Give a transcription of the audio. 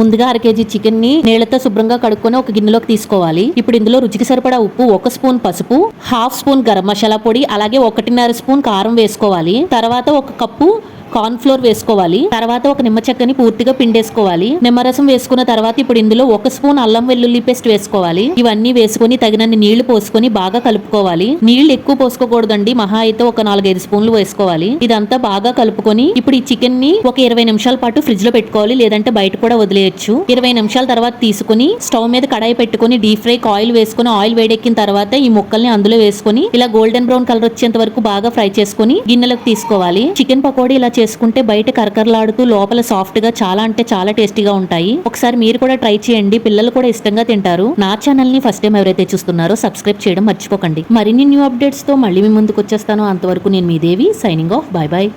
ముందుగా అర కేజీ చికెన్ని నీళ్ళతో శుభ్రంగా కడుక్కొని ఒక గిన్నెలోకి తీసుకోవాలి. ఇప్పుడు ఇందులో రుచికి సరిపడా ఉప్పు ఒక స్పూన్ పసుపు హాఫ్ స్పూన్ గరం మసాలా పొడి అలాగే ఒకటిన్నర స్పూన్ కారం వేసుకోవాలి. తర్వాత ఒక కప్పు కార్న్ ఫ్లోర్ వేసుకోవాలి. తర్వాత ఒక నిమ్మ చెక్కని పూర్తిగా పిండేసుకోవాలి. నిమ్మరసం వేసుకున్న తర్వాత ఇప్పుడు ఇందులో ఒక స్పూన్ అల్లం వెల్లుల్లి పేస్ట్ వేసుకోవాలి. ఇవన్నీ వేసుకొని తగినన్ని నీళ్ళు పోసుకొని బాగా కలుపుకోవాలి. నీళ్ళు ఎక్కువ పోసుకోకూడదండి. మహా అయితే ఒక నాలుగైదు స్పూన్లు వేసుకోవాలి. ఇదంతా బాగా కలుపుకొని ఇప్పుడు ఈ చికెన్ని ఒక ఇరవై నిమిషాల పాటు ఫ్రిడ్జ్లో పెట్టుకోవాలి. లేదంటే బయట కూడా వదిలేయచ్చు. ఇరవై నిమిషాల తర్వాత తీసుకుని స్టవ్ మీద కడాయి పెట్టుకొని డీప్ ఫ్రై ఆయిల్ వేసుకొని ఆయిల్ వేడెక్కిన తర్వాత ఈ ముక్కల్ని అందులో వేసుకొని ఇలా గోల్డెన్ బ్రౌన్ కలర్ వచ్చేంత వరకు బాగా ఫ్రై చేసుకొని గిన్నెలకు తీసుకోవాలి. చికెన్ పకోడీ ఇలా చేసుకుంటే బయట కరకరలాడుతూ లోపల సాఫ్ట్గా చాలా అంటే చాలా టేస్టీగా ఉంటాయి. ఒకసారి మీరు కూడా ట్రై చేయండి. పిల్లలు కూడా ఇష్టంగా తింటారు. నా ఛానల్ని ఫస్ట్ టైం ఎవరైతే చూస్తున్నారో సబ్స్క్రైబ్ చేయడం మర్చిపోకండి. మరిన్ని న్యూ అప్డేట్స్తో మళ్ళీ మీ ముందుకు వచ్చేస్తాను. అంతవరకు నేను మీ Devi signing off. Bye bye